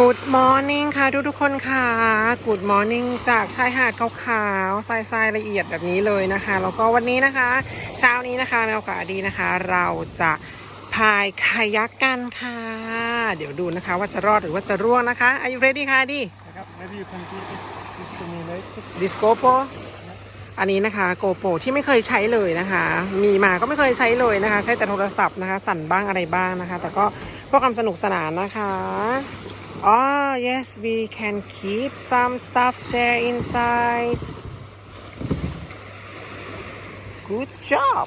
Good morning ค่ะทุกทุกๆคนค่ะ Good morning จากชายหาดขาวๆทรายทรายละเอียดแบบนี้เลยนะคะ แล้วก็วันนี้นะคะ เช้านี้นะคะแมวกาดีนะคะ เราจะพายคายักกันค่ะ เดี๋ยวดูนะคะว่าจะรอดหรือว่าจะร่วงนะคะ Are you ready ค่ะดีนะครับ maybe you can give it this to me later This GoPro อันนี้นะคะ GoPro ที่ไม่เคยใช้เลยนะคะ มีมาก็ไม่เคยใช้เลยนะคะ ใช้แต่โทรศัพท์นะคะ สั่นบ้างอะไรบ้างนะคะ แต่ก็เพื่อความสนุกสนานนะคะ อ๋อ yes we can keep some stuff there inside good job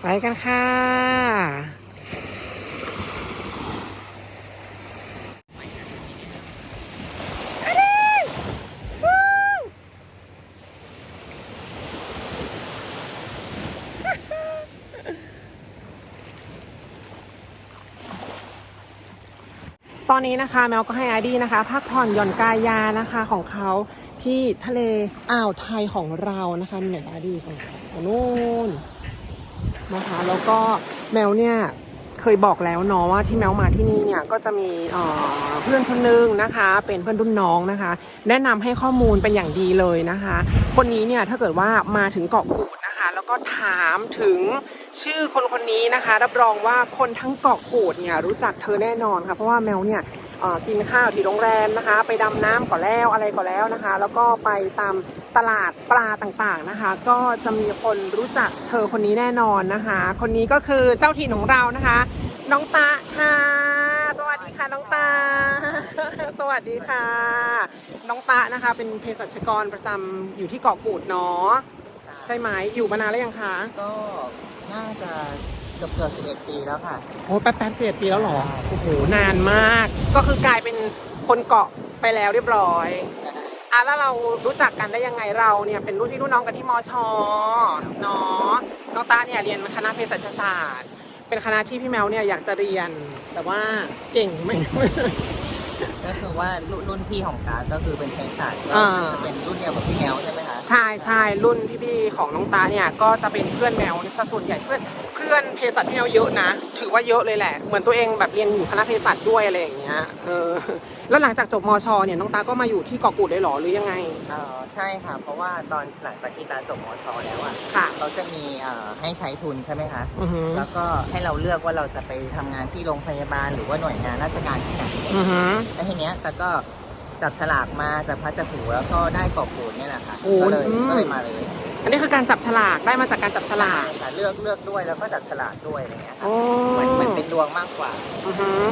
ไปกันค่ะ นี้นะคะ แมวก็ให้อาดีนะคะ พักผ่อนหย่อนกายยานะคะของเขาที่ทะเลอ่าวไทยของเรานะคะมีไหนอาดี้ตรงนู้นนะคะ แล้วก็แมวเนี่ยเคยบอกแล้วเนาะว่าที่แมวมาที่นี่เนี่ยก็จะมีเพื่อนคนนึงนะคะ เป็นเพื่อนรุ่นน้องนะคะ แนะนำให้ข้อมูลเป็นอย่างดีเลยนะคะ คนนี้เนี่ยถ้าเกิดว่ามาถึงเกาะกูดนะคะ แล้วก็ถามถึง ชื่อคนคนนี้นะคะ รับรองว่าคนทั้งเกาะกูดเนี่ยรู้จักเธอแน่นอนค่ะเพราะว่าแมวเนี่ยกินข้าวที่โรงแรมนะคะ ไปดำน้ำก่อแล้วอะไรก่อแล้วนะคะ แล้วก็ไปตามตลาดปลาต่างๆนะคะ ก็จะมีคนรู้จักเธอคนนี้แน่นอนนะคะ คนนี้ก็คือเจ้าถิ่นของเรานะคะ น้องตาค่ะ สวัสดีค่ะน้องตา สวัสดีค่ะ น้องตานะคะ เป็นเภสัชกรประจำอยู่ที่เกาะกูดเนาะใช่ไหมอยู่มานานแล้วยังคะก็ น่าจะเกือบเกือบ11ปีแล้วค่ะ โอ้แป๊บแป๊บเสียปีแล้วเหรอ โอ้โห นานมาก ก็คือกลายเป็นคนเกาะไปแล้วเรียบร้อยใช่อะแล้วเรารู้จักกันได้ยังไงเราเนี่ยเป็นรุ่นพี่รุ่นน้องกันที่มชเนาะน้องตาเนี่ยเรียนคณะเภสัชศาสตร์ เป็นคณะที่พี่แมวเนี่ยอยากจะเรียน แต่ว่าเก่งไม่ ก็คือว่ารุ่นพี่ของการก็คือเป็นเทสัชก็จะเป็นรุ่นเดียวกับพี่แมวใช่ไหมคะ ใช่ใช่รุ่นพี่ๆของน้องตาเนี่ยก็จะเป็นเพื่อนแมวซะส่วนใหญ่เพื่อน พื่อนเภสัชพี่แมวเยอะนะ ถือว่าเยอะเลยแหละ เหมือนตัวเองแบบเรียนอยู่คณะเภสัชด้วยอะไรอย่างเงี้ย เออ แล้วหลังจากจบมชเนี่ยน้องตาก็มาอยู่ที่เกาะกูดเลยเหรอหรือยังไง เออใช่ค่ะ เพราะว่าตอนหลังจากที่การจบมชแล้วอะค่ะ เขาจะมีเอ่อให้ใช้ทุนใช่ไหมคะ อือหือแล้วก็ให้เราเลือกว่าเราจะไปทำงานที่โรงพยาบาลหรือว่าหน่วยงานราชการที่ไหน อือหือแล้วทีเนี้ยแต่ก็ จับฉลากมาจากพัชถูแล้วก็ได้กรอบปูนเนี่ยแหละค่ะโอ้ก็เลยอืม ก็เลยมาเลยอันนี้คือการจับฉลากได้มาจากการจับฉลากค่ะเลือกเลือกด้วยแล้วก็จับฉลากด้วยอะไรเงี้ยค่ะโอ้เหมือนเหมือนเป็นดวงมากกว่า อือหือ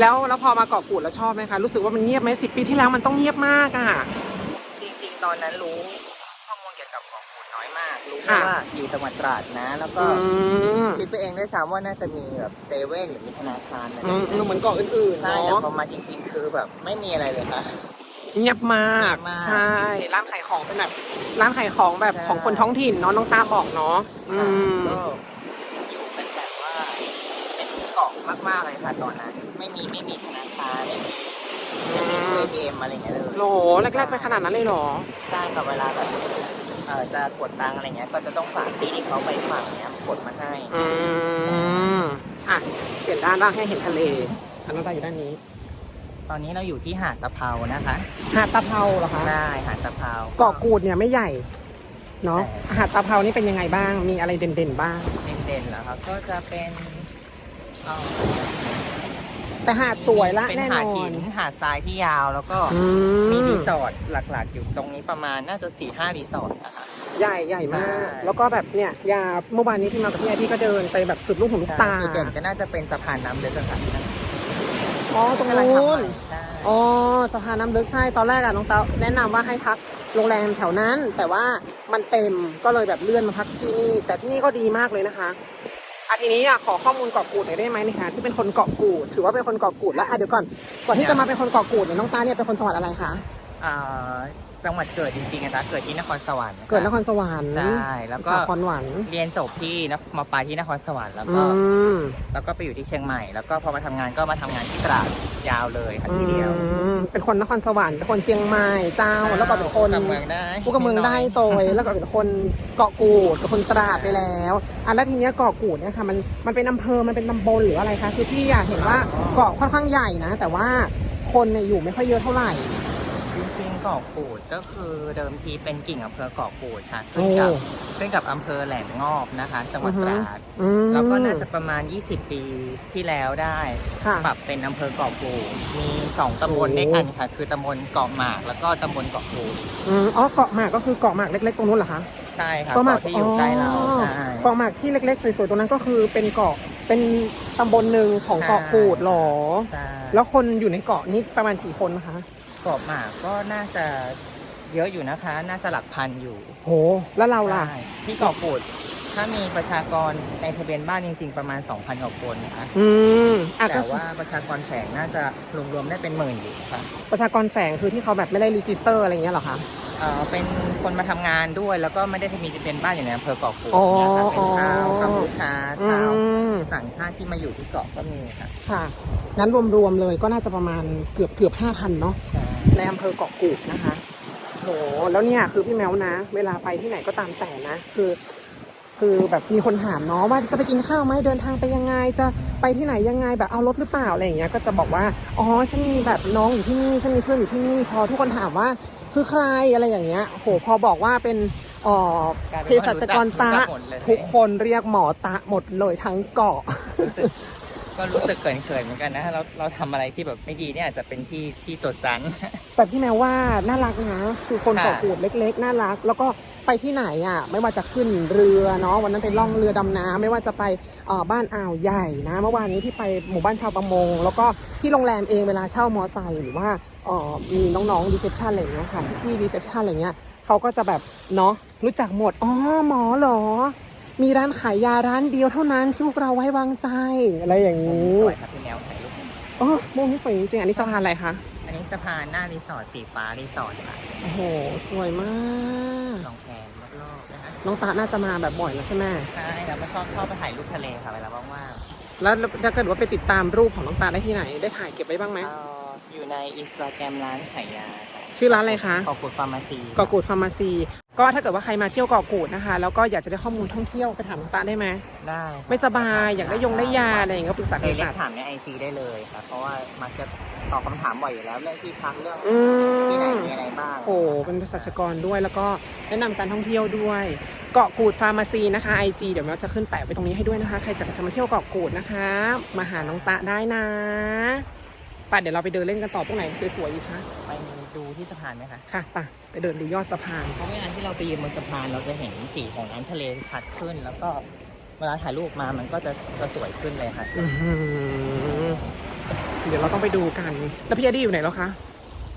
แล้วแล้วพอมาเกาะกูดแล้วชอบไหมคะ รู้สึกว่ามันเงียบไหมสิปีที่แล้วมันต้องเงียบมากอะ จริงๆ ตอนนั้นรู้ข้อมูลเกี่ยวกับของขุด น้อยมากรู้แค่ค่ะว่าอยู่จังหวัดตราดนะ แล้วก็อืมคิดไปเองด้วยซ้ำว่าน่าจะมีแบบเซเว่นหรือมีธนาคารอะไรอืมเหมือนเกาะอื่นๆใช่แต่เนาะพอมาจริง ๆ คือแบบไม่มีอะไรเลยค่ะ เงียบมาก เงียบมากใช่ ร้านขายของเป็นแบบ ร้านขายของแบบใช่ ของคนท้องถิ่นเนาะน้องตาบอกเนาะอืมก็อยู่เป็นแบบว่าเป็นเกาะมากๆเลยค่ะตอนนั้น ไม่มีไม่มีธนาคารไม่มีไม่มีตู้ ATM อะไรอย่างเงี้ยเลยโหแรกๆไปขนาดนั้นเลยเหรอ ใช่กับเวลาแบบเอ่อจะกดตังค์อะไรเงี้ย ก็จะต้องฝากพี่ที่เขาไปฝากเนี้ยกดมาให้ อืมอะเปลี่ยนด้านบ้างให้เห็นทะเลอันน้องตาอยู่ด้านนี้ ตอนนี้เราอยู่ที่หาดตะเภานะคะหาดตะเภาเหรอคะได้หาดตะเภา เกาะกูดเนี่ยไม่ใหญ่เนาะใช่หาดตะเภานี่เป็นยังไงบ้าง มีอะไรเด่นๆบ้าง เด่นๆแล้วครับก็จะเป็นเอ่อ แต่หาดสวยละเป็นแน่นหาดอหินน หาดทรายที่ยาวแล้วก็อืมีมรีสอร์ทหลักๆ อยู่ตรงนี้ประมาณน่าจะสี่ห้ารีสอร์ทนะคะ ใหญ่ใหญ่มาก ใช่ แล้วก็แบบเนี่ยยาเมื่อวานนี้ที่มากับพี่ไอพี่ก็เดินไปแบบสุดลูกหูลูกตา จุดเด่นก็น่าจะเป็นสะพานน้ำลึกอะค่ะอ๋อตรงกำลังทำนู้ใหนม่ใช่ อ๋อสะพานน้ำลึกใช่ตอนแรกอะน้องเต้าแนะนำว่าให้พักโรงแรมแถวนั้น แต่ว่ามันเต็มก็เลยแบบเลื่อนมาพักที่นี่ แต่ที่นี่ก็ดีมากเลยนะคะ อะทีนี้อะขอข้อมูลเกาะกูดหน่อยได้ไหมในะคะที่เป็นคนเกาะกูด ถือว่าเป็นคนเกาะกูดแล้วอะเดี๋ยวก่อนก่อนที่จะมาเป็นคนเกาะกูดเนี่ยน้องตาเนี่ยเป็นคนจังหวัดอะไรคะ อ่า จังหวัดเกิดจริงๆนะคะเกิดที่นครสวรรค์ะะ เกิดนครสวรรค์ใช่แล้วก็ สาครหวันเรียนจบที่นครมาปลายที่นครสวรรค์แล้วอืก็มแล้วก็ไปอยู่ที่เชียงใหม่ แล้วก็พอมาทำงานก็มาทำงานที่ตราดยาวเลยค่ะทีเดียวอืมเป็นคนนครสวรรค์เป็นคนเชียงใหม่เจ้าแล้วก็เป็นคนกับเมืองได้ผู้กับเมืองได้โตยแล้วก็เป็นคนเกาะกูดกับคนตราดไปแล้วอะแล้วทีเนี้ยเกาะกูดเนี่ยค่ะมันมันเป็นอำเภอมันเป็นตำบลหรืออะไรคะคือพี่อะเห็นว่าเกาะค่อนข้างใหญ่นะ แต่ว่าคนเนี่ยอยู่ไม่ค่อยเยอะเท่าไหร่จริงๆ เกาะกูดก็คือเดิมทีเป็นกิ่งอำเภอเกาะกูดค่ะขึ้นกับโอ้ ขึ้นกับอำเภอแหลมงอบนะคะ จังหวัดอือตฮึราดอืมแล้วก็น่าจะประมาณ 20 ปีที่แล้วได้ ค่ะ ปรับเป็นอำเภอเกาะกูดมีสองตำบลโอ้ ด้วยกันค่ะ คือตำบลเกาะหมาก แล้วก็ตำบลเกาะกูดอืมอ๋อเกาะหมากก็คือเกาะหมากเล็กๆตรงนู้นเหรอคะใช่ค่ะเกาะหมากเกาะที่อยู่ใกล้เราใช่ เกาะหมากที่เล็กๆ สวยๆตรงนั้นก็คือเป็นเกาะเป็นตำบลหนึ่งของเกาะกูดเหรอ ใช่แล้วคนอยู่ในเกาะนี้ประมาณกี่คนนะคะ เกาะหมากก็น่าจะเยอะอยู่นะคะ น่าจะหลักพันอยู่โห แล้วเราล่ะ ใช่ที่เกาะกูด ถ้ามีประชากรในทะเบียนบ้านจริง ๆ ประมาณ 2,000กว่าคนนะคะอืมอะก็แต่ว่าประชากรแฝงน่าจะรวมๆได้เป็นหมื่นอยู่ค่ะประชากรแฝงคือที่เขาแบบไม่ได้รีจิสเตอร์อะไรเงี้ยเหรอคะ เอ่อเป็นคนมาทำงานด้วย แล้วก็ไม่ได้มีทะเบียนบ้านอยู่ในอำเภอเกาะกูดอ๋อเนี่ยค่ะเป็นชาวอ๋อกัมพูชาอืชาวมต่างชาติที่มาอยู่ที่เกาะก็มีค่ะค่ะงั้นรวมๆเลยก็น่าจะประมาณเกือบเกือบห้าพันเนาะ ใช่ ในอำเภอเกาะกูดนะคะโหแล้วเนี่ยคือพี่แมวนะ เวลาไปที่ไหนก็ตามแต่นะ คือ คือแบบมีคนถามเนาะว่าจะไปกินข้าวไหมเดินทางไปยังไง จะไปที่ไหนยังไงแบบเอารถหรือเปล่าอะไรอย่างเงี้ยก็จะบอกว่าอ๋อฉันมีแบบน้องอยู่ที่นี่ฉันมีเพื่อนอยู่ที่นี่พอทุกคนถามว่าคือใครอะไรอย่างเงี้ยโหพอบอกว่าเป็นเอ่อเภสัชกรตะหมดเลยทุกคนเรียกหมอตะหมดเลยทั้งเกาะก็รู้สึกเขินๆเหมือนกันนะเราเราทำอะไรที่แบบไม่ดีเนี่ยอาจจะเป็นที่ที่จดจันแต่พี่แมวว่าน่ารักนะคือคนค่ะเกาะกูดเล็ก ๆ น่ารัก แล้วก็ ไปที่ไหนอะ ไม่ว่าจะขึ้นเรือเนาะวันนั้นไปล่องเรือดำน้ำไม่ว่าจะไปเอ่อบ้านอ่าวใหญ่นะ เมื่อวานนี้ที่ไปหมู่บ้านชาวประมง แล้วก็ที่โรงแรมเองเวลาเช่ามอไซค์หรือว่าเอ่อมีน้องๆรีเซพชันอะไรอย่างเงี้ยค่ะพี่รีเซพชันอะไรเงี้ยเขาก็จะแบบเนาะรู้จักหมดอ๋อหมอเหรอ มีร้านขายยาร้านเดียวเท่านั้นที่พวกเราไว้วางใจอะไรอย่างนี้สวยครับพี่แมวถ่ายรูปอ๋อมุมนี้สวยจริงๆอันนี้สะพานอะไรคะ อันนี้สะพานหน้ารีสอร์ทสีฟ้ารีสอร์ทค่ะโอ้โห สวยมาก ลองแพนรอบๆนะคะน้องตาน่าจะมาแบบบ่อยแล้วใช่ไหมใช่แล้วก็ชอบชอบไปถ่ายรูปทะเลค่ะเวลาว่างแล้วถ้าเกิดว่าไปติดตามรูปของน้องตาได้ที่ไหน ได้ถ่ายเก็บไว้บ้างไหมๆเอ่ออยู่ในอินสตาแกรมร้านขายยาค่ะชื่อร้านอะไรคะ ขอบคุณฟาร์มาซีเกาะกูดฟาร์มาซี ก็ถ้าเกิดว่าใครมาเที่ยวเกาะกูดนะคะ แล้วก็อยากจะได้ข้อมูลท่องเที่ยวไปถามน้องตาได้ไหมได้ค่ะไม่สบายอยากได้ยงได้ยาอะไรอย่างเงี้ยก็ปรึกษาเคเภยเรียสักชถามในไอจีได้เลยค่ะเพราะว่ามักจะตอบคำถามบ่อยอยู่แล้วเรื่องที่พักเรื่องอืที่ไหนมมีอะไรบ้างโอ้เป็นเภสัชกรด้วยแล้วก็แนะนำการท่องเที่ยวด้วย เกาะกูดฟาร์มาซีนะคะ IG เดี๋ยวเราจะขึ้นแปะไว้ตรงนี้ให้ด้วยนะคะ ใครจะจะมาเที่ยวเกาะกูดนะคะ มาหาน้องตาได้นะไป่ะเดี๋ยวเราไปเดินเล่นกันต่อตรงไหนสวยๆอีกคะไป ดูที่สะพานไหมคะค่ะไป่ะไปเดินดูยอดสะพาน เพราะเวลาที่เราไปยืนบนสะพานเราจะเห็นสีของน้ำทะเลชัดขึ้น แล้วก็เวลาถ่ายรูปมามันก็จะจะสวยขึ้นเลยค่ะอื้อหือเดี๋ยวเราต้องไปดูกัน แล้วพี่อดี้อยู่ไหนแล้วคะ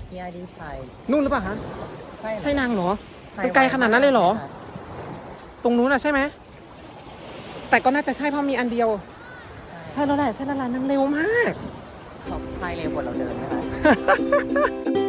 ที่อาดีไทยนู่นหรือเปล่าคะ ใช่ใช่นางเหรอมันไกลขนาดนั้นเลยเหรอ ตรงนู้นอะใช่ไหม แต่ก็น่าจะใช่เพราะมีอันเดียว ใช่แล้วแหละใช่แล้วแหละนางเร็วมากชอบไทยเร็วกว่าเราเดินไหมคะ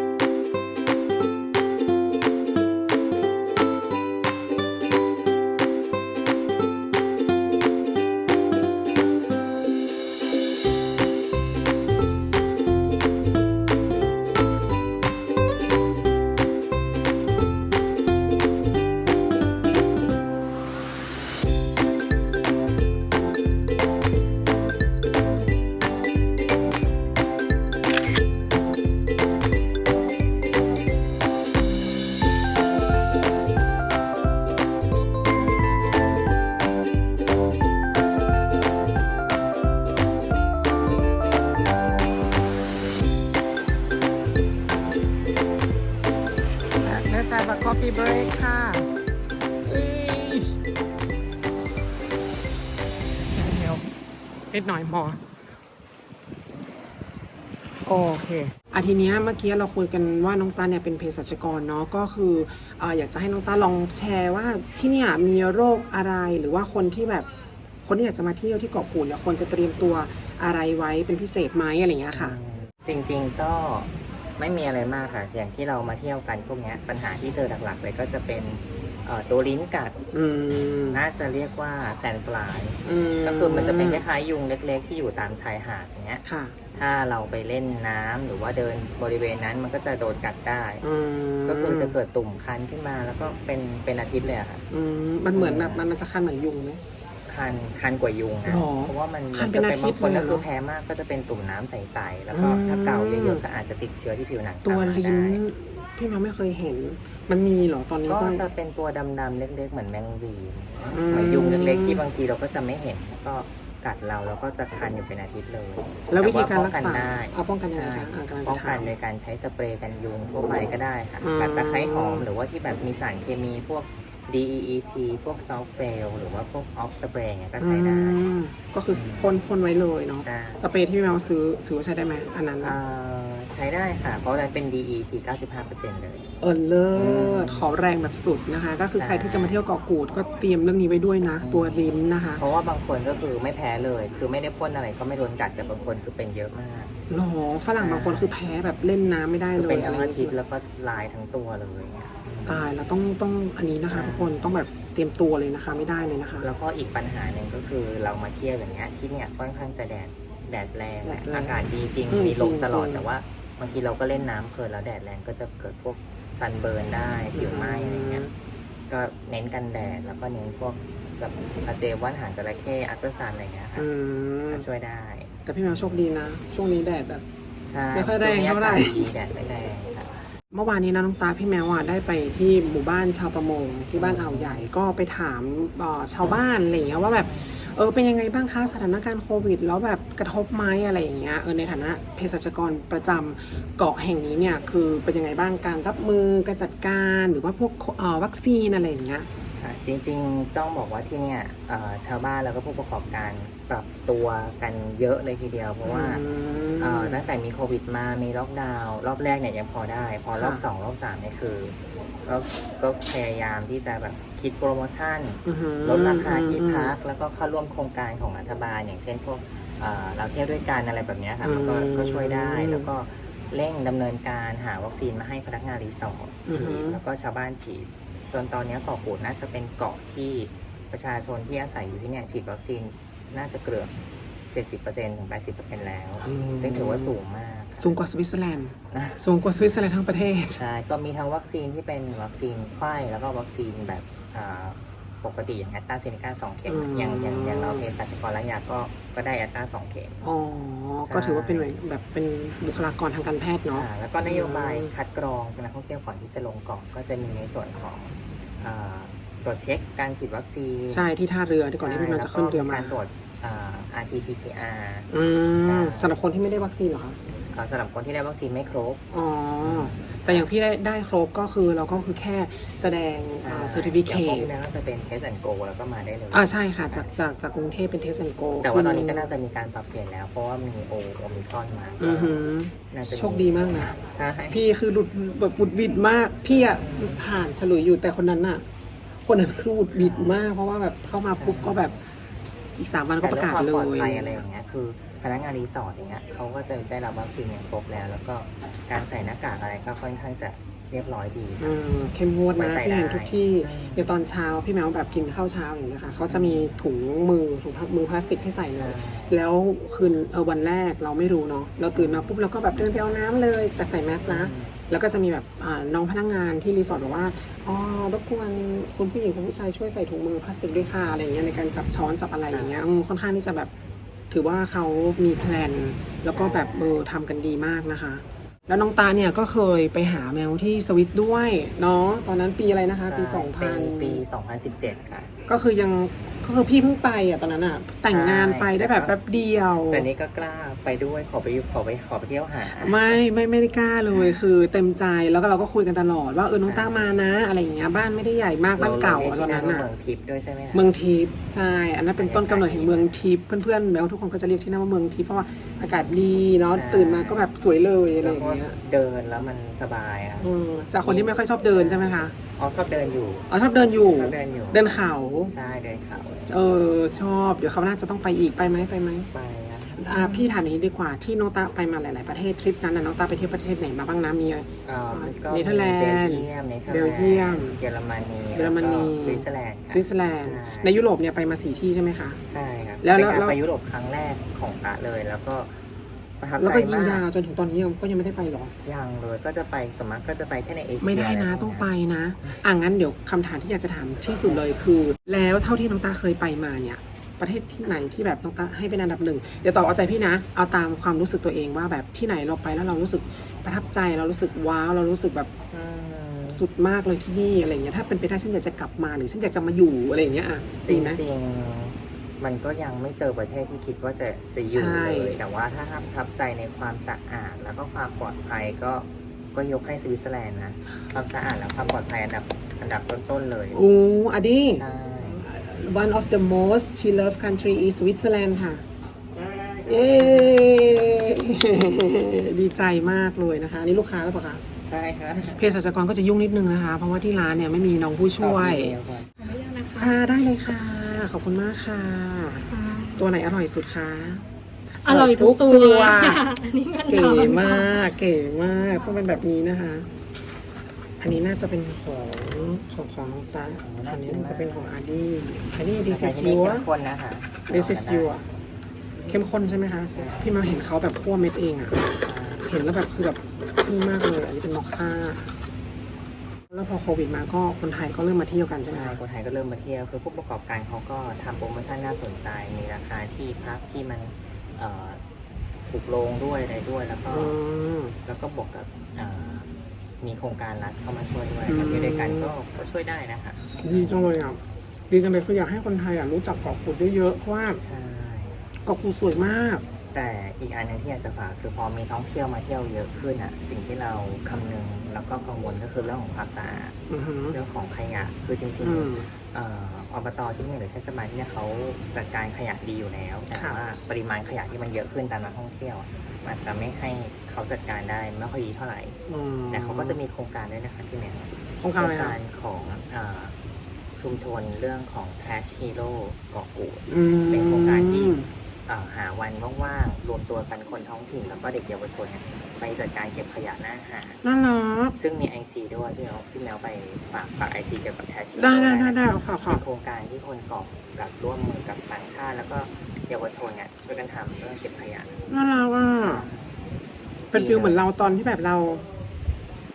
หน่อยพอโอเคอาทีเนี้ยเมื่อกี้เราคุยกันว่าน้องตาเนี่ยเป็นเภสัชกรเนาะก็คืออาอยากจะให้น้องตาลองแชร์ว่าที่เนี่ยมีโรคอะไรหรือว่าคนที่แบบคนที่อยากจะมาเที่ยวที่เกาะกูดเนี่ยควรจะเตรียมตัวอะไรไว้เป็นพิเศษไหมอะไรอย่างเงี้ยค่ะ จริง ๆก็ไม่มีอะไรมากค่ะ อย่างที่เรามาเที่ยวกันพวกเนี้ยปัญหาที่เจอหลักๆเลยก็จะเป็นเอ่อ ตัวลิ้นกัดอืมน่าจะเรียกว่าแซนฟลายมก็คือมันจะเป็นคล้ายๆยุงเล็กๆ ที่อยู่ตามชายหาดอย่างเงี้ยค่ะถ้าเราไปเล่นน้ำหรือว่าเดินบริเวณนั้นมันก็จะโดนกัดได้อืมก็คือจะเกิดตุ่มคันขึ้นมาแล้วก็เป็นเป็นอาทิตย์เลยอะค่ะอืมมันเหมือนแบบมันมันจะคันเหมือนยุงไหมคันคันกว่ายุงนะหรอเพราะว่ามันคันเป็นจะอาทิตย์บางคนเลยก็เหรอคือแพ้มากก็จะเป็นตุ่มน้ำใสๆแล้วก็อืมถ้าเกาเยอะๆก็อาจจะติดเชื้อที่ผิวหนังตัวตามมาลิ้นได้พี่แมวไม่เคยเห็น มันมีเหรอตอนนี้ก็ก็จะเป็นตัวดำๆเล็ก ๆ เหมือนแมงวีอืมเหมือนยุงเล็กๆที่บางทีเราก็จะไม่เห็นแล้วก็กัดเราแล้วก็จะคันอยู่เป็นอาทิตย์เลยแล้ววิธีการต่รักษาป้องนได้เอาป้องกันยังไงใช่คะอ่ากำลังจะป้องกันถามโดยการใช้สเปรย์กันยุงทั่วไปก็ได้ค่ะอืมแบบตะไคร้หอมหรือว่าที่แบบมีสารเคมีพวก DEET พวกซอลเฟลหรือว่าพวกออฟสเปรย์เนี่ยก็ใช้ได้อืมก็คือพ่นพ่นไว้เลยเนาะใช่สเปรย์ที่พี่แมวซื้อถือว่าใช้ได้ไหมอันนั้นเอ่อ ใช้ได้ค่ะ เพราะมันเป็น DET 95%เลย เออเลิอืมศขอแรงแบบสุดนะคะ ก็คือใช่ ใครที่จะมาเที่ยวเกาะกูดก็เตรียมเรื่องนี้ไว้ด้วยนะ ตัวลิ้นนะคะเพราะว่าบางคนก็คือไม่แพ้เลย คือไม่ได้พ่นอะไรก็ไม่โดนกัดแต่บางคนคือเป็นเยอะมากหรอฝรั่งบางคนคือแพ้แบบเล่นน้ำไม่ได้คือเลยเป็นทั้งอะไรอาทิตย์อย่างเงี้ยแล้วก็ลายทั้งตัวเลยเนี่ย ตายแล้วต้องต้องอันนี้นะคะใช่ ทุกคนต้องแบบเตรียมตัวเลยนะคะไม่ได้เลยนะคะ แล้วก็อีกปัญหาหนึ่งก็คือเรามาเที่ยวอย่างเงี้ยที่เนี่ยค่อนข้างจะแดดแดดแรงแหละแดดแรงอากาศดีจริงอืมมีลมจริงตลอดจริง แต่ว่า บางทีเราก็เล่นน้ำเพลินแล้วแดดแรงก็จะเกิดพวกซันเบิร์นได้ผิวไหม้อะไรเงี้ยก็เน้นกันแดดแล้วก็เน้นพวกสับอาเจว่านหางจระเข้อัลตราซานอะไรเงี้ยค่ะอืมก็ช่วยได้แต่พี่แมวโชคดีนะ ช่วงนี้แดดแบบ ใช่ไม่ค่อยแรงเท่าไหร่ช่วงนี้อากาศดีแดดไม่แรงค่ะ เมื่อวานนี้นะน้องตาพี่แมวอะได้ไปที่หมู่บ้านชาวประมงที่บ้านอ่าวใหญ่ก็ไปถามเอ่อชาวบ้านอะไรอย่างเงี้ยว่าแบบ เออเป็นยังไงบ้างคะสถานการณ์โควิด แล้วแบบกระทบไหมอะไรอย่างเงี้ยเออในฐานะเภสัชกรประจำเกาะแห่งนี้เนี่ยคือเป็นยังไงบ้างการรับมือการจัดการหรือว่าพวกออวัคซีนอะไรอย่างเงี้ย จริงๆ ต้องบอกว่าที่เนี่ยเอ่อชาวบ้านแล้วก็ผู้ประกอบการปรับตัวกันเยอะเลยทีเดียว เพราะว่าอืมเอ่อตั้งแต่มีโควิดมามีล็อกดาวน์รอบแรกเนี่ยยังพอได้ พอรอบค่ะ สองรอบสามเนี่ยคือก็ก็พยายามที่จะแบบคิดโปรโมชั่นอือหือลดราคาที่อืมพัก แล้วก็เข้าร่วมโครงการของรัฐบาล อย่างเช่นพวกเอ่อเราเที่ยวด้วยกันอะไรแบบเนี้ยค่ะมันก็อืมก็ช่วยได้แล้วก็เร่งดำเนินการหาวัคซีนมาให้พนักงานรีสอร์ทอือฉีฮึดแล้วก็ชาวบ้านฉีด จนตอนเนี้ยเกาะกูดน่าจะเป็นเกาะที่ประชาชนที่อาศัยอยู่ที่เนี่ยฉีดวัคซีนน่าจะเกือบ 70%ถึง 80%แล้วซึ่งถือว่าสูงมากสูงกว่าสวิตเซอร์แลนด์นะสูงกว่าสวิตเซอร์แลนด์ทั้งประเทศ ใช่ก็มีทั้งวัคซีนที่เป็นวัคซีนไข้แล้วก็วัคซีนแบบอ่าปกติอย่างแอตตราเซเนกาสองเข็มอืม อย่างอย่างอย่างเราเภสัชกรและยาก็ก็ได้แอตตราสองเข็ม อ๋อ ใช่ ก็ถือว่าเป็นแบบเป็นบุคลากรทางการแพทย์เนาะ อ่าแล้วก็นโยบายคัดกรองนักท่องเที่ยวก่อนที่จะลงเกาะก็จะมีในส่วนของ อ่าตรวจเช็คการฉีดวัคซีนใช่ที่ท่าเรือที่ก่อนที่พี่แมวจะขึ้นเรือมาการตรวจอ่า RT-PCR อืใช่ มสำหรับคนที่ไม่ได้วัคซีนเหรอคะ อ่าสำหรับคนที่ได้วัคซีนไม่ครบ อ๋อ แต่อย่างพี่ได้ได้ครบก็คือเราก็คือแค่แสดงเซอร์ติฟิเคอย่างพวตกนี้ก็จะเป็น Test and Go แล้วก็มาได้เลยอ่าใช่ค่ะ จากจากจากกรุงเทพเป็นเทสแอนโกแต่ว่าตอนนี้ก็น่าจะมีการปรับเปลี่ยนแล้ว เพราะว่ามีโอโอมิครอนมาก็อือหือน่าจะมีโชคดีมากนะใช่พี่คือหลุดแบบบุดบิดมาก พี่อะผ่านฉลุยอยู่แต่คนนั้นน่ะคนนั้นคือบุดบิดมาก เพราะว่าแบบเข้ามาปุ๊บก็แบบอีกสามวันก็ประกาศแต่เลเรื่องความปลอดยภัยอะไรอย่างเงี้ยคือ พนักงานรีสอร์ทอย่างเงี้ยเขาก็จะได้รับวัคซีนอย่างครบแล้ว แล้วก็การใส่หน้ากากอะไรก็ค่อนข้างจะเรียบร้อยดี เออเข้มงวดไว้นะใจพี่เห็นได้ ทุกที่อย่างตอนเช้าพี่แมวแบบกินข้าวเช้าอย่างเงี้ยค่ะเขาจะมีถุงมือถุงมือพลาสติกให้ใส่เลยแล้วคืนเออวันแรกเราไม่รู้เนาะเราตื่นมาปุ๊บเราก็แบบเดินไปเอาน้ำเลย แต่ใส่แมสนะ แล้วก็จะมีแบบอ่าน้องพนักงานที่รีสอร์ทบอกว่าอ๋อรบกวนคุณผู้หญิงคุณผู้ชายช่วยใส่ถุงมือพลาสติกด้วยค่ะอะไรอย่างเงี้ยในการจับช้อนจับอะไรอย่างเงี้ยอืมค่อนข้างที่จะแบบ ถือว่าเขามีแพลนแล้วก็แบบเออทำกันดีมากนะคะ แล้วน้องตาเนี่ยก็เคยไปหาแมวที่สวิตด้วยเนาะตอนนั้นปีอะไรนะคะ ปี ใช่2000 ปี 2017 ค่ะ ก็คือยังก็ คือพี่เพิ่งไปอะตอนนั้นอะ แต่งงานไปได้แบบแป๊บเดียว แต่นี้ก็กล้าไปด้วยขอไปขอไปขอไปเที่ยวหา ไม่ไม่ไม่ได้กล้าเลยคือเต็มใจแล้วก็เราก็คุยกันตลอดว่าเออน้องต้ามานะ อะไรอย่างเงี้ยบ้านไม่ได้ใหญ่มากบ้านเก่าอะตอนนั้นเมือะองทิพย์ด้วยใช่ไหมคะเมืองทิพย์ใช่อันนั้นเป็นต้นกำเนิดแห่งเมืองทิพย์เพื่อนๆแล้วทุกคนก็จะเรียกที่นั่นว่าเมืองทิพย์เพราะว่าอากาศดีเนาะตื่นมาก็แบบสวยเลยอะไรแล้อวย่างก็เงี้ยเดินแล้วมันสบายอะอืมจากคนที่ไม่ค่อยชอบเดินใช่ไหมคะอ๋อชอบเดินอยู่อ๋อชอบเดินอยู่ ชอบเดินอยู่เดินเขา ใช่เดินเขาเออชอบเดี๋ยวเขาวหน่าจะต้องไปอีกไปไหมไปไหมไปนะอ่าพี่ถามอย่างนี้ดีกว่าที่น้องตาไปมาหลาย ๆ ประเทศทริปนั้นนะน้องตาไปเที่ยวประเทศไหนมาบ้างนะมีอะไรเอ่อก็เนเธอร์แลนด์เบลเยียมเนเธอร์เบลแลเยียนมด์เยอรมนีเยอรมนี แล้วก็สวิตเซอร์แลนด์สวิตเซอร์แลนด์ใช่ในยุโรปเนี่ยไปมาสี่ที่ใช่ไหมคะ ใช่ครับแล้วเป็นแล้วการแล้ว ไปยุโรปครั้งแรกของตะเลย แล้วก็ ประทับแล้วใจก็ยิงมายากวจนถึงตอนนี้ก็ยังไม่ได้ไปหรอ ยังเลยก็จะไปสมมติก็จะไปแค่ในเอเชียไม่ได้นะรพวกต้องเยไปนะอะงั้นเดี๋ยวคำถามที่อยากจะถามที่สุดเลยคือ แล้วเท่าที่น้องตาเคยไปมาเนี่ย ประเทศที่ไหนที่แบบน้องตาให้เป็นอันดับหนึ่งเดี๋ยวตอบเอาใจพี่นะ เอาตามความรู้สึกตัวเองว่าแบบที่ไหนเราไปแล้วเรารู้สึกประทับใจเรารู้สึกว้าวเรารู้สึกแบบอืมสุดมากเลยที่นี่อะไรเงี้ยถ้าเป็นไปได้ฉันอยากจะกลับมาหรือฉันอยากจะมาอยู่อะไรอย่างเงี้ยอะจจริริงงไหมจริงๆ มันก็ยังไม่เจอประเทศที่คิดว่าจะจะอยู่ใช่เลยแต่ว่าถ้าประทับใจในความสะอาดแล้วก็ความปลอดภัยก็ก็ยกให้สวิตเซอร์แลนด์นะ ความสะอาดและความปลอดภัยอันดับอันดับต้นๆเลยโอ้อดี ใช่ one of the most she love country is Switzerland ค่ะ เย้ดีใจมากเลยนะคะ นี่ลูกค้าหรือเปล่าคะ ใช่ครับเภสัชกรก็จะยุ่งนิดนึงนะคะ เพราะว่าที่ร้านเนี่ยไม่มีน้องผู้ช่วยตอบอีเมลก่อนค่ะ ได้เลยค่ะ ขอบคุณมากค่ะ ตัวไหนอร่อยสุดคะอร่อยทุกตัวอันนี้ก็เก๋อร่อยมากเก๋มากต้องเป็นแบบนี้นะคะ อันนี้น่าจะเป็นของของของน้องตาอันนี้น่าจะเป็นของอาร์ดี้อันนี้ this ใช้ is ที่นี่ your เข้มข้นนะคะ this is your เข้มข้นใช่ไหมคะ พี่มาเห็นเขาแบบคั่วเม็ดเองอะเห็นแล้วแบบคือแบบทึ่งมากเลย อันนี้เป็นมอคค่า แล้วพอโควิดมาก็คนไทยก็เริ่มมาเที่ยวกันใช่ไหมใช่คะคนไทยก็เริ่มมาเที่ยวคือผู้ประกอบการเขาก็ทำโปรโมชั่นน่าสนใจ มีราคาที่พักที่มันเอ่อถูกลงด้วยอะไรด้วยแล้วก็ อืม แล้วก็บวกกับเอ่อมีโครงการรัฐเข้ามาช่วยด้วยอืมมาเที่ยวด้วยกันก็ก็ช่วยได้นะคะดีจังเลยอะดีจังเลยคืออยากให้คนไทยอะรู้จักเกาะกูดเยอะๆเพราะว่าใช่ เกาะกูดสวยมาก แต่อีกอันหนึงที่อยากจะฝากคือพอมีท่องเที่ยวมาเที่ยวเยอะขึ้นอะ สิ่งที่เราคำนึงแล้วก็กังวลก็คือเรื่องของความสะอาด อือหือ เรื่องของขยะคือจริงอืมๆเอ่ออบตที่นี่หรือเทศบาลที่เนี่ยเขาจัดการขยะดีอยู่แล้ว แต่ค่ะว่าปริมาณขยะที่มันเยอะขึ้นตามนักท่องเที่ยวอะมันอาจจะไม่ให้เขาจัดการได้ไม่ค่อยดีเท่าไหร่ อืมแต่เขาก็จะมีโครงการด้วยนะคะที่แมวโครงการอะไรโคคะของเอ่อชุมชนเรื่องของ Trash Hero เกาะกูดอืมเป็นโครงการที่เอ่อ หาวันว่างๆรวมตัวกันคนท้องถิ่นแล้วก็เด็กเยาวชนเนี่ยไปจัดการเก็บขยะหน้าอาหารน่ารัก ซึ่งมีไอจีด้วยพี่แมวพี่แมวไปฝากฝากไอจีเกี่ยวกับ Trash Hero ได้ได้ได้นะได้เอาค่ะค่ะ เป็นโครงการที่คนเกาะกับร่วมมือกับต่างชาติ แล้วก็เยาวชนเนี่ยช่วยกันทำเรื่องเก็บขยะ น่ารักอะ เป็นฟิลเหมือนเราตอนที่แบบเรา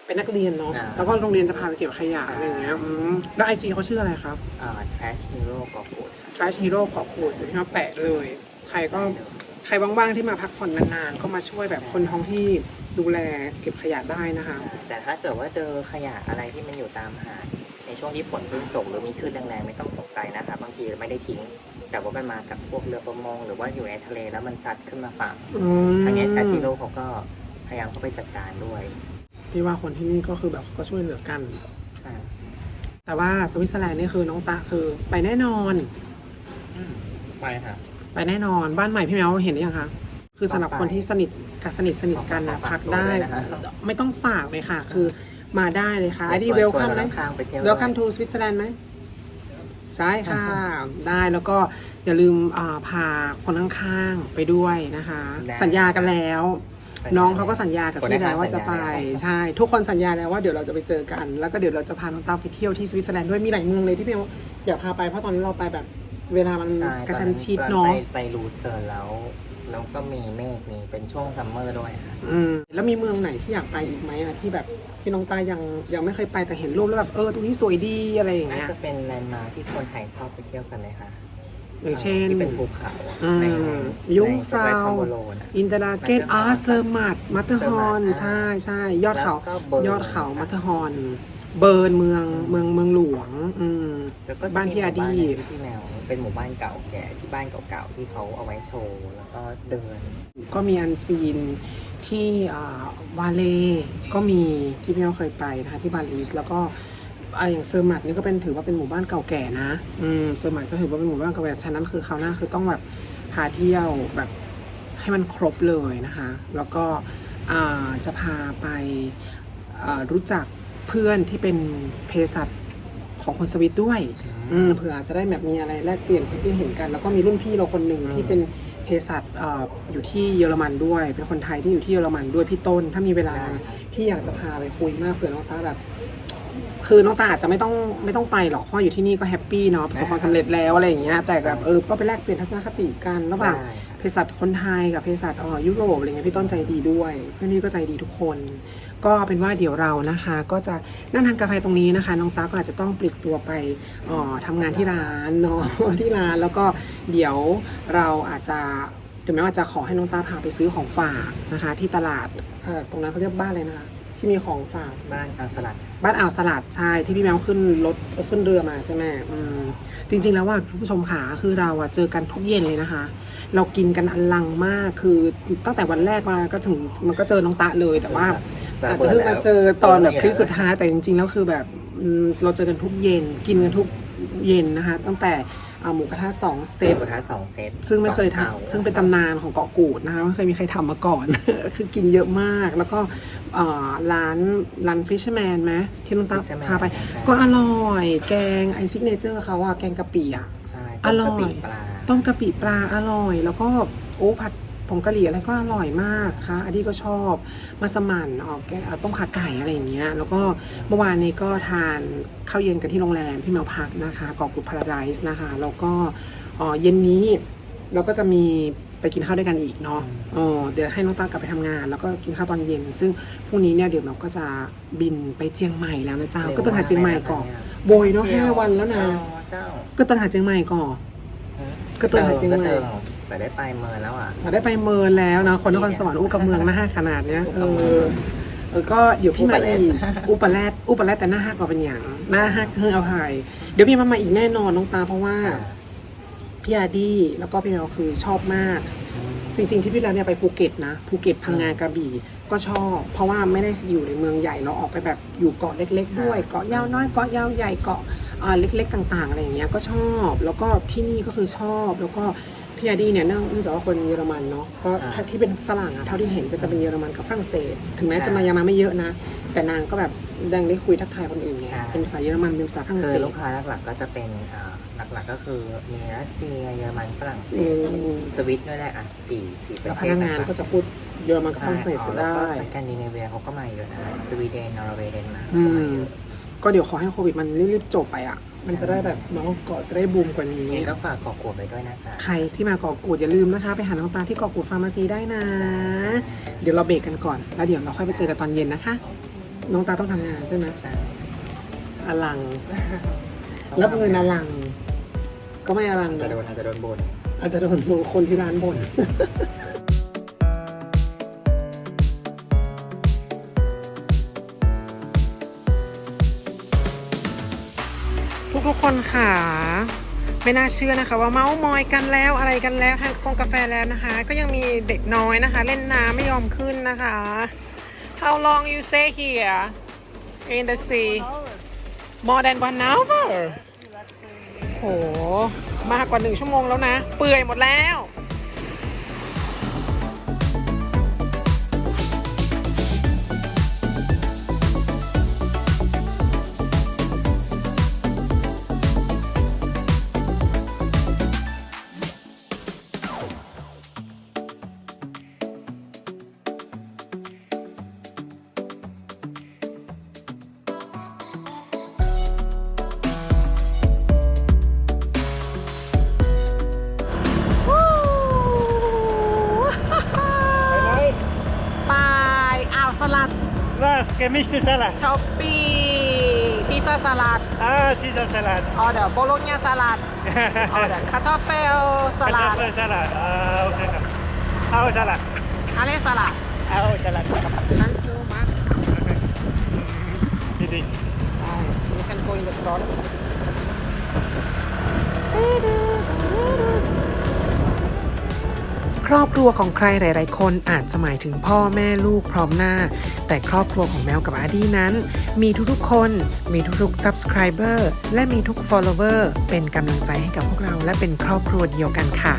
เป็นนักเรียนเนาะ อ่าแล้วก็โรงเรียนจะพาไปเก็บขยะใช่ อะไรอย่างเงี้ยอืมแล้วไอจีเขาชื่ออะไรครับ เอ่อ Trash Hero เกาะกูด Trash Hero เกาะกูดเดี๋ยวพี่มาแปะเลย ใครก็ใครว่างๆที่มาพักผ่อนนานๆ ก็มาช่วยแบบคนท้องที่ดูแลเก็บขยะได้นะคะ แต่ถ้าเกิดว่าเจอขยะอะไรที่มันอยู่ตามหาดในช่วงที่ฝนเพิ่งตกหรือมีคลื่นแรงๆไม่ต้องตกใจนะคะบางทีไม่ได้ทิ้ง แต่ว่ามันมากับพวกเรือประมงหรือว่าอยู่ในทะเลแล้วมันซัดขึ้นมาฝั่งอืมทางนี้แทชิโร่เขาก็พยายามเข้าไปจัดการด้วยพี่ว่าคนที่นี่ก็คือแบบเขาก็ช่วยเหลือกันอ่าแต่ว่าสวิตเซอร์แลนด์นี่คือน้องตะคือไปแน่นอนอืมไปค่ะ ไปแน่นอนบ้านใหม่พี่แมวเห็นหรือยังคะคือสำหรับคนที่สนิทกับสนิทสนิทกันนะขอฝากพักได้ตัวด้วยนะคะไม่ต้องฝากเลยค่ะ คือมาได้เลยค่ะไอดีชวนเวลคัมชวนไหมข้างๆไปเที่ยวเวลคัมทูสวิตเซอร์แลนด์ไหมใช่ค่ะได้แล้วก็อย่าลืมอ่าพาคนข้างๆไปด้วยนะคะ สัญญากันแล้วน้องเขาก็สัญญากับพี่แล้วว่าจะไปใช่ ทุกคนสัญญาแล้วว่าเดี๋ยวเราจะไปเจอกัน แล้วก็เดี๋ยวเราจะพาน้องตาไปเที่ยวที่สวิตเซอร์แลนด์ด้วยมีหลายเมืองเลยที่พี่เอาอยากพาไปเพราะตอนนี้เราไปแบบ เวลามันใช่กระชั้นชิดตอเนาะไปไปลูเซอร์แล้ว แล้วก็มีเมฆมีเป็นช่วงซัมเมอร์ด้วยค่ะอืมแล้วมีเมืองไหนที่อยากไปอีกไหมอะที่แบบที่น้องตายังยังไม่เคยไปแต่เห็นรูปแล้วแบบเออตรงนี้สวยดีอะไรอย่างน่าเงี้ย จะเป็นแลนด์มาร์คที่คนไทยชอบไปเที่ยวกันเลยค่ะอย่างเช่น ที่เป็นภูเขาอืมในยุงในฟราว ใน Spread Tomorrow น่ะอินเตอร์นาเกตอาร์เซอร์มัดมัตเตอร์ฮอน Zermatt ใช่ใช่ยอดเขาแล้วก็เบิร์น ยอดเขามัตเตอร์ฮอน เบิร์นเมืองเมืองเมืองหลวง อืม แล้วก็จะบ้านพี่อาดีมีหมู่บ้นหนึ่งที่แมว เป็นหมู่บ้านเก่าแก่ที่บ้านเก่าๆที่เขาเอาไว้โชว์แล้วก็เดิน ก็มีอันซีนที่วาเลก็มีที่พี่เราเคยไปนะคะที่บาลีสแล้วก็อ่าอย่างเซอร์มัดนี่ก็เป็นถือว่าเป็นหมู่บ้านเก่าแก่นะอืมเซอร์มัดก็ถือว่าเป็นหมู่บ้านเก่าแก่ฉะนั้นคือคราวหน้าคือต้องแบบพาเที่ยวแบบให้มันครบเลยนะคะ แล้วก็จะพาไปรู้จักเพื่อนที่เป็นเภสัชของคนสวิตด้วย เผื่ออาจจะได้แบบมีอะไรแลกเปลี่ยนความคิดเห็นกัน แล้วก็มีรุ่นพี่เราคนหนึ่งที่เป็นเภสัชเอ่ออยู่ที่เยอรมันด้วย เป็นคนไทยที่อยู่ที่เยอรมันด้วยพี่ต้น ถ้ามีเวลาได้ครับพี่อยากจะพาไปคุยมากเผื่อน้องตาแบบ คือน้องตาอาจจะไม่ต้องไม่ต้องไปหรอกเพราะอยู่ที่นี่ก็แฮปปี้เนาะประสบความสำเร็จแล้วอะไรอย่างเงี้ยแต่แบบเออก็ไปแลกเปลี่ยนทัศนคติกันระหว่างได้ครับเภสัชคนไทยกับเภสัชเอ่อยุโรปอะไรเงี้ยพี่ต้นใจดีด้วย เพื่อนนี่ก็ใจดีทุกคน ก็เป็นว่าเดี๋ยวเรานะคะ ก็จะนั่งทานกาแฟตรงนี้นะคะ น้องตาก็อาจจะต้องปลีกตัวไปเอ่อทำงานที่ร้านเนาะที่ร้านแล้วก็เดี๋ยวเราอาจจะถึงแม้ว่าจะขอให้น้องตาพาไปซื้อของฝากนะคะ ที่ตลาดเอ่อตรงนั้นเขาเรียกบ้านเลยนะคะที่มีของฝากบ้านกลางสลัด บ้านอ่าวสลัดใช่ที่พี่แมวขึ้นรถเอ่อขึ้นเรือมาใช่ไหมอืมจริง ๆ แล้วว่าคุณผู้ชมขาคือเราอะเจอกันทุกเย็นเลยนะคะ เรากินกันอลังมากคือตั้งแต่วันแรกมาก็ถึงมันก็เจอน้องตะเลยแต่ว่า อาจจะเพิ่งมาเจอตอนแบบคลิปสุดท้ายแต่จริงๆแล้วคือแบบอืมเราเจอกันทุกเย็นกินกันทุกเย็นนะคะ ตั้งแต่อ่าหมูกระทะสองเซเซตตกระทะสองเซตซึ่งไม่เคยสอตาทำซึ่งเป็นตำนานของเกาะกูดนะคะไม่เคยมีใครทำมาก่อน คือกินเยอะมาก แล้วก็เอ่อร้านร้านฟิชแมนไหมที่น้องตา Fisherman พาไปใช่ก็อร่อย แกงไอซิกเนเจอร์เขาอะแกงกะปิอะใช่อร่อยต้มกะปิปลาต้มกะปิปลาอร่อย แล้วก็โอ้ผัด ผงกะหรี่อะไรก็อร่อยมากค่ะอันนี้ก็ชอบมาสมั่นออกแกงต้มขาไก่อะไรอย่างเงี้ย แล้วก็เมื่อวานนี้ก็ทานข้าวเย็นกันที่โรงแรมที่แมวพักนะคะเกาะกูดพาราไดส์นะคะ แล้วก็เอ่อเย็นนี้เราก็จะมีไปกินข้าวด้วยกันอีกเนาะเออเดี๋ยวให้น้องตากลับไปทำงาน แล้วก็กินข้าวตอนเย็น ซึ่งพรุ่งนี้เนี่ยเดี๋ยวเราก็จะบินไปเจียงใหม่แล้วนะเจ้า ก็ต้องหาเจียงใหม่ก่อนโบยเนาะห้าวันแล้วนะเจ้าก็ต้องหาเจียงใหม่ก่อนก็ต้องหาเจียงใหม่ก็เติม แต่ได้ไปเมินแล้วอะ เราได้ไปเมินแล้วนะคนนครสวรรค์อู้กับเมืองหน้าฮักขนาดเนี้ยเออเออก็เดี๋ยวพี่มาอีกอุปแรดอุปแรดแต่หน้าฮักกว่าเป็นอย่างหน้าฮักเฮือเอาหายเดี๋ยวพี่มามาอีกแน่นอนน้องตาเพราะว่าพี่อาดี้แล้วก็พี่แมวคือชอบมาก จริง ๆ ที่พี่แล้วเนี่ยไปภูเก็ตนะภูเก็ตพังงากระบี่ก็ชอบ เพราะว่าไม่ได้อยู่ในเมืองใหญ่เราออกไปแบบอยู่เกาะเล็ก ๆ ด้วย เกาะยาวน้อยเกาะยาวใหญ่เกาะอ่าเล็ก ๆ ต่าง ๆ อะไรอย่างเงี้ยก็ชอบ แล้วก็ที่นี่ก็คือชอบแล้วก็ พี่อาดี้เนี่ยเนื่องเนื่องจากว่าคนเยอรมันเนาะก็อ่าถ้าที่เป็นฝรั่งอะเท่าที่เห็นก็จะเป็นเยอรมันกับฝรั่งเศส ถึงแม้ใช่จะมายังมาไม่เยอะนะ แต่นางก็แบบดังได้คุยทักทายคนอื่นไงใช่ เป็นภาษาเยอรมันเป็นภาษาฝรั่งคืเศอสลูกค้าหลักๆก็จะเป็นอ่าหลักๆก็คือมีรัสเซียเยอรมันฝรั่งเศอืสมสวิตด้วยแหละอะสี่สี่ประแล้วเทพศนักงานก็จะพูดเยอรมันกับฝรั่งเศสใช่ได้แล้วก็สแกนดิเนเวียเขาก็มาเยอะนะสวีเดนนอร์เวย์เดนมาร์กอืก็มามเยอะ ก็เดี๋ยวขอให้โควิดมันรีบๆจบไปอะ มันจะได้แบบเน้องเกาะจะได้บูมกว่านี้ยังไงก็ฝากเกาะกูดไปด้วยนะคะ ใครที่มาเกาะกูดอย่าลืมนะคะ ไปหาน้องตาที่เกาะกูดฟาร์มาซีได้นะ เดี๋ยวเราเบรกกันก่อน แล้วเดี๋ยวเราค่อยไปเจอกันตอนเย็นนะคะ น้องตาต้องทำงานใช่ไหมใช่อลังรับเงินอลัง ก็ไม่อลังจะนะโดนอาจจะโดนบ่นอาจจะโดนคนที่ร้านบ่น คนค่ะไม่น่าเชื่อนะคะ ว่าเมาส์มอยกันแล้วอะไรกันแล้วทานฟงกาแฟแล้วนะคะ ก็ยังมีเด็กน้อยนะคะ เล่นน้ำไม่ยอมขึ้นนะคะ How long you stay here in the sea more than one hour โหมากกว่าหนึ่งชั่วโมงแล้วนะ เปื่อยหมดแล้ว Gemischte Salat. ช้อปปี้ซีซ่าสลัด Ah, dieser Salat. ออเดอร์โบโลญาสลัด ออเดอร์คาทอฟเฟลสลัด Kartoffelsalat. Ah, okay. Au Salat. อะไรสลัด Au Salat. นั่นซื้อมา Bitte. ใช่ you can go in the front ค รอบครัวของใครหลาย ๆ คนอาจจะหมายถึงพ่อแม่ลูกพร้อมหน้า แต่ครอบครัวของแมวกับอาร์ดี้นั้น มีทุก ๆ คน มีทุก ๆ subscriber และมีทุก follower เป็นกำลังใจให้กับพวกเราและเป็นครอบครัวเดียวกันค่ะ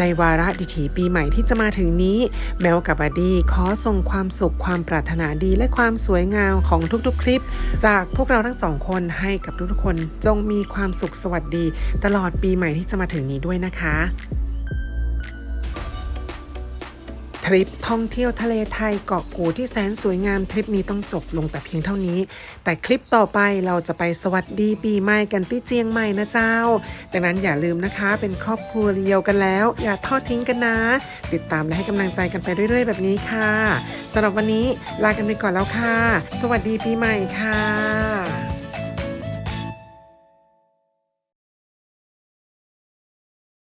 ในวาระดิถีปีใหม่ที่จะมาถึงนี้ แมวกับอดีขอส่งความสุขความปรารถนาดีและความสวยงามของทุกๆ คลิป จากพวกเราทั้งสองคนให้กับทุกๆคนจงมีความสุขสวัสดี ตลอดปีใหม่ที่จะมาถึงนี้ด้วยนะคะ ริปท่องเที่ยวทะเลไทยเกาะกูดที่แสนสวยงามทริปนี้ต้องจบลงแต่เพียงเท่านี้ แต่คลิปต่อไปเราจะไปสวัสดีปีใหม่กันที่เจียงใหม่นะเจ้า ดังนั้นอย่าลืมนะคะ เป็นครอบครัวเดียวกันแล้ว อย่าทอดทิ้งกันนะ ติดตามและให้กำลังใจกันไปเรื่อย ๆ แบบนี้ค่ะสำหรับวันนี้ลากันไปก่อนแล้วค่ะ สวัสดีปีใหม่ค่ะ